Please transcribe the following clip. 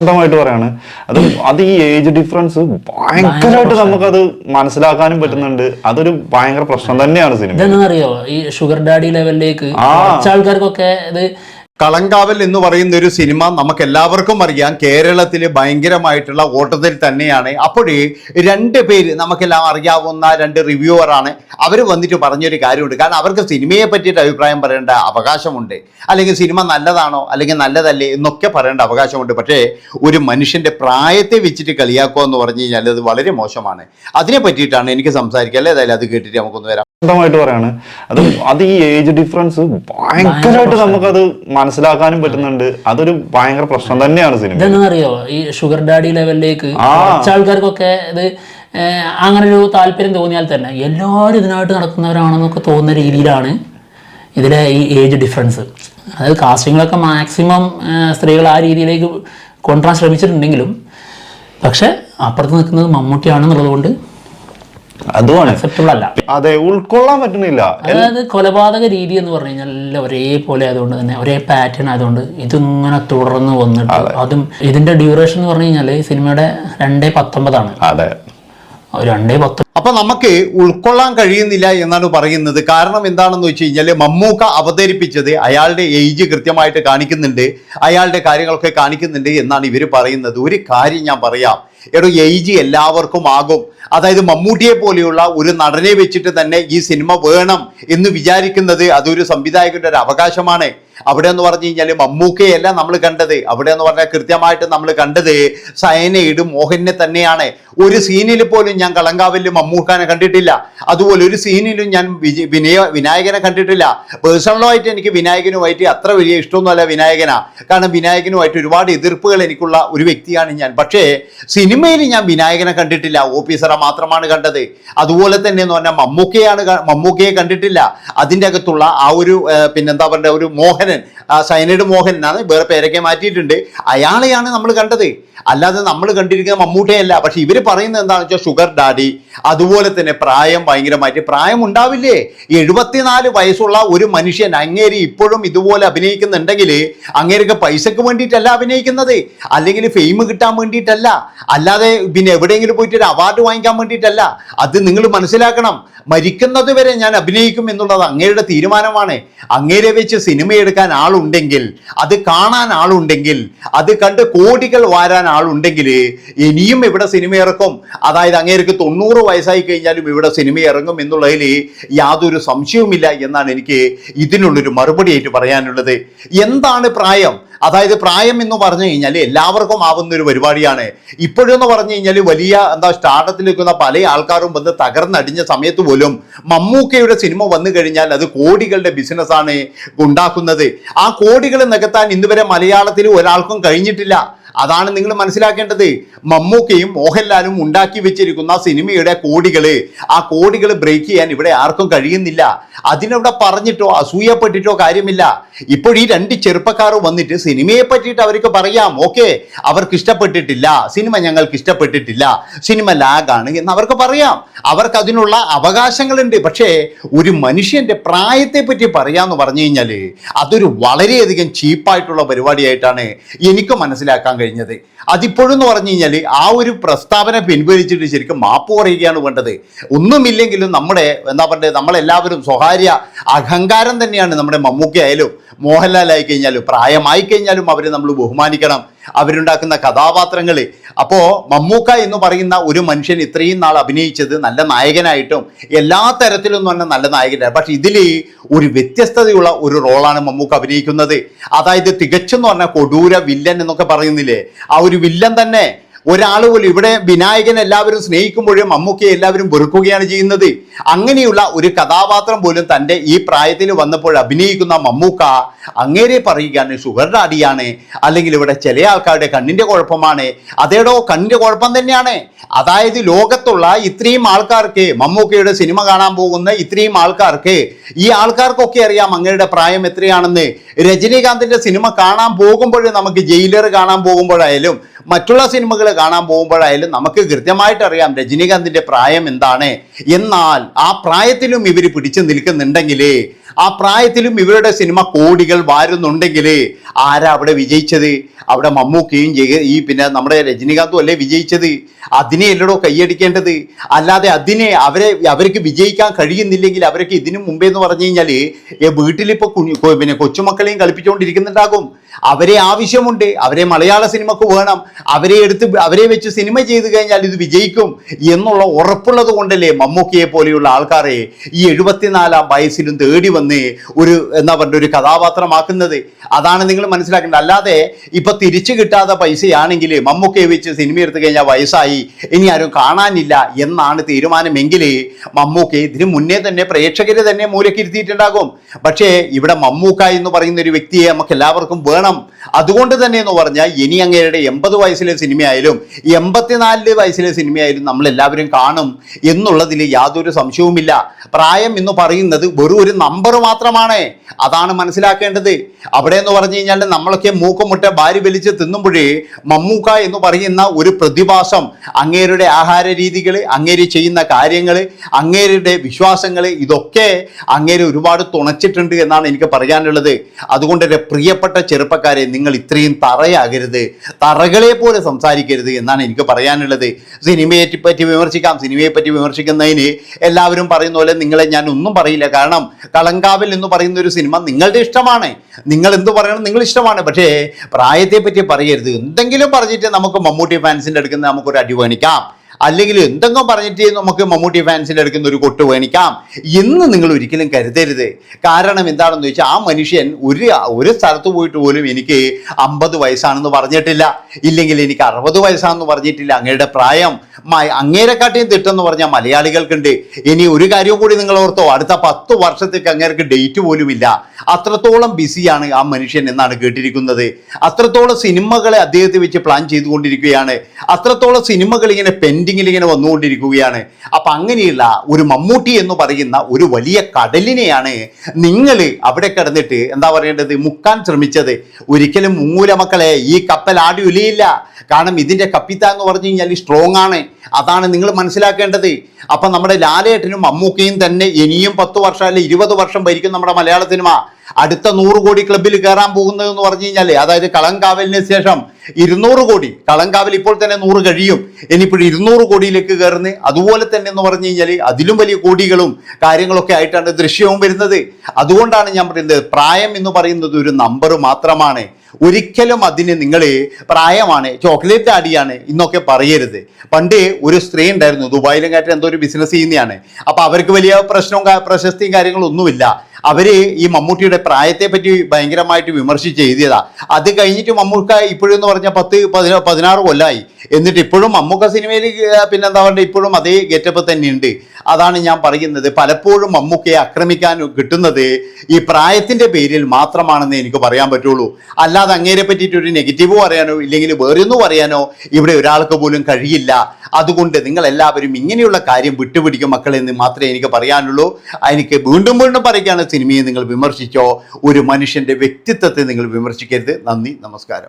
സ്വന്തമായിട്ട് പറയാണ്. അത് അത് ഈ ഏജ് ഡിഫറൻസ് ഭയങ്കരമായിട്ട് നമുക്കത് മനസ്സിലാക്കാനും പറ്റുന്നുണ്ട്. അതൊരു ഭയങ്കര പ്രശ്നം തന്നെയാണ് സിനിമ അറിയോ? ഈ ഷുഗർ ഡാഡി ലെവലിലേക്ക്. ആൾക്കാർക്കൊക്കെ ഇത് കളങ്കാവൽ എന്ന് പറയുന്ന ഒരു സിനിമ നമുക്ക് എല്ലാവർക്കും അറിയാം. കേരളത്തിൽ ഭയങ്കരമായിട്ടുള്ള ഓട്ടത്തിൽ തന്നെയാണ്. അപ്പോഴേ രണ്ട് പേര് നമുക്കെല്ലാം അറിയാവുന്ന രണ്ട് റിവ്യൂവറാണ്. അവർ വന്നിട്ട് പറഞ്ഞൊരു കാര്യമുണ്ട്. കാരണം അവർക്ക് സിനിമയെ പറ്റിയിട്ട് അഭിപ്രായം പറയേണ്ട അവകാശമുണ്ട്. അല്ലെങ്കിൽ സിനിമ നല്ലതാണോ? അല്ലെങ്കിൽ നല്ലതല്ലേ? എന്നൊക്കെ പറയേണ്ട അവകാശമുണ്ട്. പക്ഷേ ഒരു മനുഷ്യന്റെ പ്രായത്തെ വെച്ചിട്ട് കളിയാക്കുക എന്ന് പറഞ്ഞു കഴിഞ്ഞാൽ അത് വളരെ മോശമാണ്. അതിനെ പറ്റിയിട്ടാണ് എനിക്ക് സംസാരിക്കുക അല്ലേ? ഏതായാലും അത് കേട്ടിട്ട് നമുക്കൊന്ന് വരാം. സ്വന്തമായിട്ട് പറയാണ്. അത് അത് ഈ ഏജ് ഡിഫറൻസ് ഭയങ്കരമായിട്ട് നമുക്കത് മനസ്സിലാക്കാനും പറ്റുന്നുണ്ട്. അതൊരു ഭയങ്കര പ്രശ്നം തന്നെയാണ് സിനിമ അറിയോ ഈ ഷുഗർ ഡാഡി ലെവലിലേക്ക്. കുറച്ച് ആൾക്കാർക്കൊക്കെ ഇത് അങ്ങനെ ഒരു താല്പര്യം തോന്നിയാൽ തന്നെ എല്ലാവരും ഇതിനായിട്ട് നടക്കുന്നവരാണെന്നൊക്കെ തോന്നുന്ന രീതിയിലാണ് ഇതിലെ ഈ ഏജ് ഡിഫറൻസ് അതായത് കാസ്റ്റിങ്ങിലൊക്കെ മാക്സിമം സ്ത്രീകൾ ആ രീതിയിലേക്ക് കൊണ്ടുവരാൻ ശ്രമിച്ചിട്ടുണ്ടെങ്കിലും പക്ഷെ അപ്പുറത്ത് നിൽക്കുന്നത് മമ്മൂട്ടിയാണെന്നുള്ളത് കൊണ്ട് അതുമാണ്. അക്സെപ്റ്റബിൾ അല്ല. അതെ ഉൾക്കൊള്ളാൻ പറ്റുന്നില്ല. അതായത് കൊലപാതക രീതി എന്ന് പറഞ്ഞു കഴിഞ്ഞാൽ എല്ലാം ഒരേപോലെ ആയതുകൊണ്ട് തന്നെ ഒരേ പാറ്റേൺ ആയതുകൊണ്ട് ഇതിങ്ങനെ തുടർന്ന് വന്നിട്ട് അതും. ഇതിന്റെ ഡ്യൂറേഷൻ എന്ന് പറഞ്ഞു കഴിഞ്ഞാൽ സിനിമയുടെ രണ്ടേ പത്തൊമ്പതാണ്. അതെ. രണ്ടേ പത്ത്. അപ്പൊ നമുക്ക് ഉൾക്കൊള്ളാൻ കഴിയുന്നില്ല എന്നാണ് പറയുന്നത്. കാരണം എന്താണെന്ന് വെച്ച് കഴിഞ്ഞാൽ മമ്മൂക്ക അവതരിപ്പിച്ചത് അയാളുടെ ഏജ് കൃത്യമായിട്ട് കാണിക്കുന്നുണ്ട്. അയാളുടെ കാര്യങ്ങളൊക്കെ കാണിക്കുന്നുണ്ട് എന്നാണ് ഇവർ പറയുന്നത്. ഒരു കാര്യം ഞാൻ പറയാം. എടോ ഏജ് എല്ലാവർക്കും ആകും. അതായത് മമ്മൂട്ടിയെ പോലെയുള്ള ഒരു നടനെ വെച്ചിട്ട് തന്നെ ഈ സിനിമ വേണം എന്ന് വിചാരിക്കുന്നത് അതൊരു സംവിധായകന്റെ ഒരു അവകാശമാണ്. അവിടെ എന്ന് പറഞ്ഞു കഴിഞ്ഞാൽ മമ്മൂക്കയല്ല നമ്മൾ കണ്ടത്. അവിടെ എന്ന് പറഞ്ഞാൽ കൃത്യമായിട്ട് നമ്മൾ കണ്ടത് സയനയുടെ മോഹനെ തന്നെയാണ്. ഒരു സീനിൽ പോലും ഞാൻ കളങ്കാവിൽ മമ്മൂക്കാനെ കണ്ടിട്ടില്ല. അതുപോലെ ഒരു സീനിലും ഞാൻ വിനയ വിനായകനെ കണ്ടിട്ടില്ല. പേഴ്സണലായിട്ട് എനിക്ക് വിനായകനുമായിട്ട് അത്ര വലിയ ഇഷ്ടമൊന്നുമല്ല വിനായകനാ. കാരണം വിനായകനുമായിട്ട് ഒരുപാട് എതിർപ്പുകൾ എനിക്കുള്ള ഒരു വ്യക്തിയാണ് ഞാൻ. പക്ഷേ സിനിമയിൽ ഞാൻ വിനായകനെ കണ്ടിട്ടില്ല. ഓഫീസറെ മാത്രമാണ് കണ്ടത്. അതുപോലെ തന്നെ എന്ന് പറഞ്ഞാൽ മമ്മൂക്കയാണ് മമ്മൂക്കയെ കണ്ടിട്ടില്ല. അതിന്റെ അകത്തുള്ള ആ ഒരു പിന്നെന്താ പറയുക ഒരു മോഹനൻ. സൈനൈഡ് മോഹൻ എന്നാണ് വേറെ പേരൊക്കെ മാറ്റിയിട്ടുണ്ട്. അയാളെയാണ് നമ്മൾ കണ്ടത്. അല്ലാതെ നമ്മൾ കണ്ടിരിക്കുന്ന മമ്മൂട്ടയല്ല. പക്ഷെ ഇവർ പറയുന്നത് എന്താണെന്ന് വെച്ചാൽ ഷുഗർ ഡാഡി അതുപോലെ തന്നെ പ്രായം ഭയങ്കരമായിട്ട് പ്രായം ഉണ്ടാവില്ലേ? എഴുപത്തിനാല് വയസ്സുള്ള ഒരു മനുഷ്യൻ അങ്ങേരി ഇപ്പോഴും ഇതുപോലെ അഭിനയിക്കുന്നുണ്ടെങ്കിൽ അങ്ങേർക്ക് പൈസക്ക് വേണ്ടിയിട്ടല്ല അഭിനയിക്കുന്നത്. അല്ലെങ്കിൽ ഫെയിം കിട്ടാൻ വേണ്ടിയിട്ടല്ല. അല്ലാതെ പിന്നെ എവിടെയെങ്കിലും പോയിട്ട് ഒരു അവാർഡ് വാങ്ങിക്കാൻ വേണ്ടിയിട്ടല്ല. അത് നിങ്ങൾ മനസ്സിലാക്കണം. മരിക്കുന്നത് വരെ ഞാൻ അഭിനയിക്കും എന്നുള്ളത് അങ്ങേരുടെ തീരുമാനമാണ്. അങ്ങേരെ വെച്ച് സിനിമ എടുക്കാൻ ആളുണ്ടെങ്കിൽ അത് കാണാൻ ആളുണ്ടെങ്കിൽ അത് കണ്ട് കോടികൾ വാരാൻ ആളുണ്ടെങ്കിൽ ഇനിയും ഇവിടെ സിനിമ ഇറക്കും? അതായത് അങ്ങേർക്ക് തൊണ്ണൂറ് വയസ്സായി കഴിഞ്ഞാലും ഇവിടെ സിനിമ ഇറങ്ങും എന്നുള്ളതിൽ യാതൊരു സംശയവുമില്ല എന്നാണ് എനിക്ക് ഇതിനുള്ളൊരു മറുപടിയായിട്ട് പറയാനുള്ളത്. എന്താണ് പ്രായം? അതായത് പ്രായം എന്ന് പറഞ്ഞു കഴിഞ്ഞാൽ എല്ലാവർക്കും ആവുന്ന ഒരു പരിപാടിയാണ്. ഇപ്പോഴെന്ന് പറഞ്ഞു കഴിഞ്ഞാൽ വലിയ എന്താ സ്റ്റാർട്ടത്തിൽ നിൽക്കുന്ന പല ആൾക്കാരും വന്ന് തകർന്നടിഞ്ഞ സമയത്ത് പോലും മമ്മൂക്കയുടെ സിനിമ വന്നു കഴിഞ്ഞാൽ അത് കോടികളുടെ ബിസിനസ്സാണ് ഉണ്ടാക്കുന്നത്. ആ കോടികൾ നികത്താൻ ഇന്നുവരെ മലയാളത്തിൽ ഒരാൾക്കും കഴിഞ്ഞിട്ടില്ല. അതാണ് നിങ്ങൾ മനസ്സിലാക്കേണ്ടത്. മമ്മൂക്കയും മോഹൻലാലും ഉണ്ടാക്കി വെച്ചിരിക്കുന്ന സിനിമയുടെ കോടികൾ ആ കോടികൾ ബ്രേക്ക് ചെയ്യാൻ ഇവിടെ ആർക്കും കഴിയുന്നില്ല. അതിനവിടെ പറഞ്ഞിട്ടോ അസൂയപ്പെട്ടിട്ടോ കാര്യമില്ല. ഇപ്പോൾ ഈ രണ്ട് ചെറുപ്പക്കാർ വന്നിട്ട് സിനിമയെ പറ്റിയിട്ട് അവർക്ക് പറയാം. ഓക്കെ അവർക്ക് ഇഷ്ടപ്പെട്ടിട്ടില്ല. സിനിമ ഞങ്ങൾക്ക് ഇഷ്ടപ്പെട്ടിട്ടില്ല. സിനിമ ലാഗാണ് എന്ന് അവർക്ക് പറയാം. അവർക്ക് അതിനുള്ള അവകാശങ്ങളുണ്ട്. പക്ഷേ ഒരു മനുഷ്യന്റെ പ്രായത്തെ പറ്റി പറയാന്ന് പറഞ്ഞു കഴിഞ്ഞാൽ അതൊരു വളരെയധികം ചീപ്പായിട്ടുള്ള പരിപാടിയായിട്ടാണ് എനിക്ക് മനസ്സിലാക്കാൻ കഴിഞ്ഞത്. അതിപ്പോഴും എന്ന് പറഞ്ഞു കഴിഞ്ഞാൽ ആ ഒരു പ്രസ്താവന പിൻവലിച്ചിട്ട് ശരിക്കും മാപ്പ് പറയുകയാണ് വേണ്ടത്. ഒന്നുമില്ലെങ്കിലും നമ്മുടെ എന്താ പറയുക നമ്മളെല്ലാവരും സ്വകാര്യ അഹങ്കാരം തന്നെയാണ് നമ്മുടെ മമ്മൂക്ക ആയാലും മോഹൻലാൽ ആയിക്കഴിഞ്ഞാലും പ്രായമായി കഴിഞ്ഞാലും അവരെ നമ്മൾ ബഹുമാനിക്കണം. അവരുണ്ടാക്കുന്ന കഥാപാത്രങ്ങൾ അപ്പോൾ മമ്മൂക്ക എന്ന് പറയുന്ന ഒരു മനുഷ്യൻ ഇത്രയും നാൾ അഭിനയിച്ചത് നല്ല നായകനായിട്ടും എല്ലാ തരത്തിലും തന്നെ നല്ല നായകനാണ് പക്ഷെ ഇതിൽ ഒരു വ്യത്യസ്തതയുള്ള ഒരു റോളാണ് മമ്മൂക്ക അഭിനയിക്കുന്നത്. അതായത് തികച്ചെന്ന് പറഞ്ഞാൽ കൊടൂര വില്ലൻ എന്നൊക്കെ പറയുന്നില്ലേ? ആ ഒരു വില്ലൻ തന്നെ ഒരാൾ പോലും ഇവിടെ വിനായകൻ എല്ലാവരും സ്നേഹിക്കുമ്പോഴും മമ്മൂക്കയെ എല്ലാവരും വെറുക്കുകയാണ് ചെയ്യുന്നത്. അങ്ങനെയുള്ള ഒരു കഥാപാത്രം പോലും തന്റെ ഈ പ്രായത്തിൽ വന്നപ്പോൾ അഭിനയിക്കുന്ന മമ്മൂക്ക അങ്ങേരെ പറയുകയാണ് ഷുഗർ ഡാഡിയാണ് അല്ലെങ്കിൽ ഇവിടെ ചില ആൾക്കാരുടെ കണ്ണിന്റെ കുഴപ്പമാണ്. അതേടോ കണ്ണിന്റെ കുഴപ്പം തന്നെയാണ്. അതായത് ലോകത്തുള്ള ഇത്രയും ആൾക്കാർക്ക് മമ്മൂക്കയുടെ സിനിമ കാണാൻ പോകുന്ന ഇത്രയും ആൾക്കാർക്ക് ഈ ആൾക്കാർക്കൊക്കെ അറിയാം അങ്ങയുടെ പ്രായം എത്രയാണെന്ന്. രജനീകാന്തിന്റെ സിനിമ കാണാൻ പോകുമ്പോഴും നമുക്ക് ജയിലർ കാണാൻ പോകുമ്പോഴായാലും മറ്റുള്ള സിനിമകൾ കാണാൻ പോകുമ്പോഴായാലും നമുക്ക് കൃത്യമായിട്ട് അറിയാം രജനീകാന്തിന്റെ പ്രായം എന്താണ്. എന്നാൽ ആ പ്രായത്തിലും ഇവർ പിടിച്ചു നിൽക്കുന്നുണ്ടെങ്കിൽ ആ പ്രായത്തിലും ഇവരുടെ സിനിമ കോടികൾ വാരുന്നുണ്ടെങ്കിൽ ആരാ അവിടെ വിജയിച്ചത്? അവിടെ മമ്മൂക്കയും ഈ പിന്നെ നമ്മുടെ രജനീകാന്തും അല്ലേ വിജയിച്ചത്? അതിനെ അല്ലടോ കൈയടിക്കേണ്ടത്? അല്ലാതെ അതിനെ അവരെ അവർക്ക് വിജയിക്കാൻ കഴിയുന്നില്ലെങ്കിൽ അവരൊക്കെ ഇതിനു മുമ്പേ എന്ന് പറഞ്ഞു കഴിഞ്ഞാൽ വീട്ടിലിപ്പോൾ കുഞ്ഞു പിന്നെ കൊച്ചുമക്കളെയും കളിപ്പിച്ചുകൊണ്ടിരിക്കുന്നുണ്ടാകും അവരെ ആവശ്യമുണ്ട് അവരെ മലയാള സിനിമക്ക് വേണം. അവരെ എടുത്ത് അവരെ വെച്ച് സിനിമ ചെയ്തു കഴിഞ്ഞാൽ ഇത് വിജയിക്കും എന്നുള്ള ഉറപ്പുള്ളത് കൊണ്ടല്ലേ മമ്മൂക്കിയെ പോലെയുള്ള ആൾക്കാരെ ഈ എഴുപത്തിനാലാം വയസ്സിലും തേടി വന്ന് ഒരു എന്താ പറഞ്ഞ ഒരു കഥാപാത്രമാക്കുന്നത്? അതാണ് നിങ്ങൾ മനസ്സിലാക്കേണ്ടത്. അല്ലാതെ ഇപ്പൊ തിരിച്ചു കിട്ടാത്ത പൈസയാണെങ്കിൽ മമ്മൂക്കയെ വെച്ച് സിനിമ എടുത്തു കഴിഞ്ഞാൽ വയസ്സായി ഇനി ആരും കാണാനില്ല എന്നാണ് തീരുമാനമെങ്കിൽ മമ്മൂക്ക ഇതിന് മുന്നേ തന്നെ പ്രേക്ഷകരെ തന്നെ മൂലക്കിരുത്തിയിട്ടുണ്ടാകും. പക്ഷേ ഇവിടെ മമ്മൂക്ക എന്ന് പറയുന്ന ഒരു വ്യക്തിയെ നമുക്ക് എല്ലാവർക്കും വേണം. അതുകൊണ്ട് തന്നെ എന്ന് പറഞ്ഞാൽ ഇനി അങ്ങയുടെ എൺപത് വയസ്സിലെ സിനിമയായാലും എൺപത്തിനാലിൽ വയസ്സിലെ സിനിമയായാലും നമ്മൾ എല്ലാവരും കാണും എന്നുള്ളതിൽ യാതൊരു സംശയവുമില്ല. പ്രായം എന്ന് പറയുന്നത് വെറും ഒരു നമ്പർ മാത്രമാണ്. അതാണ് മനസ്സിലാക്കേണ്ടത്. അവിടെ എന്ന് പറഞ്ഞു കഴിഞ്ഞാൽ നമ്മളൊക്കെ മൂക്കുമുട്ട ഭാര്യ വലിച്ച് തിന്നുമ്പോഴേ മമ്മൂക്ക എന്ന് പറയുന്ന ഒരു പ്രതിഭാസം അങ്ങേരുടെ ആഹാര രീതികൾ അങ്ങേര് ചെയ്യുന്ന കാര്യങ്ങൾ അങ്ങേരുടെ വിശ്വാസങ്ങൾ ഇതൊക്കെ അങ്ങേര് ഒരുപാട് തുണച്ചിട്ടുണ്ട് എന്നാണ് എനിക്ക് പറയാനുള്ളത്. അതുകൊണ്ട് എന്റെ പ്രിയപ്പെട്ട ചെറുപ്പക്കാരെ നിങ്ങൾ ഇത്രയും തറയാകരുത് തറകളെ പോലെ സംസാരിക്കരുത് എന്നാണ് എനിക്ക് പറയാനുള്ളത്. സിനിമയെ പറ്റി വിമർശിക്കാം. സിനിമയെ പറ്റി വിമർശിക്കുന്നതിന് എല്ലാവരും പറയുന്ന പോലെ നിങ്ങളെ ഞാൻ ഒന്നും പറയില്ല. കാരണം കളങ്കാവൽ എന്ന് പറയുന്ന ഒരു സിനിമ നിങ്ങളുടെ ഇഷ്ടമാണ്. നിങ്ങൾ എന്ത് പറയണം നിങ്ങൾ ഇഷ്ടമാണ്. പക്ഷേ പ്രായത്തെ പറ്റി പറയരുത്. എന്തെങ്കിലും പറഞ്ഞിട്ട് നമുക്ക് മമ്മൂട്ടി ഫാൻസിന്റെ അടുക്കുന്ന നമുക്കൊരു അടി മേടിക്കാം അല്ലെങ്കിൽ എന്തെങ്കിലും പറഞ്ഞിട്ട് നമുക്ക് മമ്മൂട്ടി ഫാൻസിന്റെ അടുക്കുന്ന ഒരു കൊട്ട് വേണിക്കാം എന്ന് നിങ്ങൾ ഒരിക്കലും കരുതരുത്. കാരണം എന്താണെന്ന് വെച്ചാൽ ആ മനുഷ്യൻ ഒരു ഒരു സ്ഥലത്ത് പോയിട്ട് പോലും എനിക്ക് അമ്പത് വയസ്സാണെന്ന് പറഞ്ഞിട്ടില്ല. ഇല്ലെങ്കിൽ എനിക്ക് അറുപത് വയസ്സാണെന്ന് പറഞ്ഞിട്ടില്ല. അങ്ങയുടെ പ്രായം അങ്ങേരെക്കാട്ടിയും തിട്ടെന്ന് പറഞ്ഞാൽ മലയാളികൾക്കുണ്ട്. ഇനി ഒരു കാര്യം കൂടി നിങ്ങൾ ഓർത്തോ അടുത്ത പത്ത് വർഷത്തേക്ക് അങ്ങേർക്ക് ഡേറ്റ് പോലുമില്ല. അത്രത്തോളം ബിസിയാണ് ആ മനുഷ്യൻ എന്നാണ് കേട്ടിരിക്കുന്നത്. അത്രത്തോളം സിനിമകളെ അദ്ദേഹത്തെ വെച്ച് പ്ലാൻ ചെയ്തുകൊണ്ടിരിക്കുകയാണ്. അത്രത്തോളം സിനിമകൾ ഇങ്ങനെ പെൻഡിങ്ങിൽ ഇങ്ങനെ വന്നുകൊണ്ടിരിക്കുകയാണ്. അപ്പൊ അങ്ങനെയുള്ള ഒരു മമ്മൂട്ടി എന്ന് പറയുന്ന ഒരു വലിയ കടലിനെയാണ് നിങ്ങൾ അവിടെ കിടന്നിട്ട് എന്താ പറയേണ്ടത്? മുക്കാൻ ശ്രമിച്ചത്. ഒരിക്കലും മുങ്ങൂല മക്കളെ ഈ കപ്പൽ ആടി ഉലിയില്ല കാരണം ഇതിന്റെ കപ്പിത്ത എന്ന് പറഞ്ഞു കഴിഞ്ഞാൽ സ്ട്രോങ് ആണ്. അതാണ് നിങ്ങൾ മനസ്സിലാക്കേണ്ടത്. അപ്പം നമ്മുടെ ലാലേട്ടനും മമ്മൂക്കയും തന്നെ ഇനിയും പത്ത് വർഷം അല്ലെ ഇരുപത് വർഷം ഭരിക്കും നമ്മുടെ മലയാള സിനിമ. അടുത്ത നൂറ് കോടി ക്ലബിൽ കയറാൻ പോകുന്നത് എന്ന് പറഞ്ഞു കഴിഞ്ഞാൽ അതായത് കളങ്കാവലിന് ശേഷം ഇരുന്നൂറ് കോടി കളങ്കാവൽ ഇപ്പോൾ തന്നെ നൂറ് കഴിയും. ഇനിയിപ്പോൾ ഇരുന്നൂറ് കോടിയിലേക്ക് കയറുന്നത് അതുപോലെ തന്നെ എന്ന് പറഞ്ഞു കഴിഞ്ഞാൽ അതിലും വലിയ കോടികളും കാര്യങ്ങളൊക്കെ ആയിട്ടാണ് ദൃശ്യവും വരുന്നത്. അതുകൊണ്ടാണ് ഞാൻ പറയുന്നത് പ്രായം എന്ന് പറയുന്നത് ഒരു നമ്പർ മാത്രമാണ്. ഒരിക്കലും അതിന് നിങ്ങൾ പ്രായമാണ് ചോക്ലേറ്റ് അടിയാണ് ഇന്നൊക്കെ പറയരുത്. പണ്ട് ഒരു സ്ത്രീ ഉണ്ടായിരുന്നു ദുബായിലും കാറ്റ് എന്തോ ഒരു ബിസിനസ് ചെയ്യുന്നതാണ്. അപ്പൊ അവർക്ക് വലിയ പ്രശ്നവും പ്രശസ്തിയും കാര്യങ്ങളും അവർ ഈ മമ്മൂട്ടിയുടെ പ്രായത്തെ പറ്റി ഭയങ്കരമായിട്ട് വിമർശിച്ച് എഴുതിയതാ. അത് കഴിഞ്ഞിട്ട് മമ്മൂക്ക ഇപ്പോഴെന്ന് പറഞ്ഞാൽ പത്ത് പതിനാ പതിനാറ് കൊല്ലമായി എന്നിട്ട് ഇപ്പോഴും മമ്മൂക്ക സിനിമയിൽ പിന്നെന്താ പറയുക ഇപ്പോഴും അതേ ഗെറ്റപ്പ് തന്നെയുണ്ട് അതാണ് ഞാൻ പറയുന്നത്. പലപ്പോഴും മമ്മൂക്കയെ ആക്രമിക്കാൻ കിട്ടുന്നത് ഈ പ്രായത്തിന്റെ പേരിൽ മാത്രമാണെന്ന് എനിക്ക് പറയാൻ പറ്റുള്ളൂ. അല്ലാതെ അങ്ങേരെ പറ്റിയിട്ട് ഒരു നെഗറ്റീവ് പറയാനോ ഇല്ലെങ്കിൽ വേറൊന്നും പറയാനോ ഇവിടെ ഒരാൾക്ക് പോലും കഴിയില്ല. അതുകൊണ്ട് നിങ്ങൾ എല്ലാവരും ഇങ്ങനെയുള്ള കാര്യം വിട്ടുപിടിക്കും മക്കളെ എന്ന് മാത്രമേ എനിക്ക് പറയാനുള്ളൂ. എനിക്ക് വീണ്ടും വീണ്ടും പറയുകയാണ് സിനിമയെ നിങ്ങൾ വിമർശിച്ചോ? ഒരു മനുഷ്യന്റെ വ്യക്തിത്വത്തെ നിങ്ങൾ വിമർശിക്കരുത്. നന്ദി നമസ്കാരം.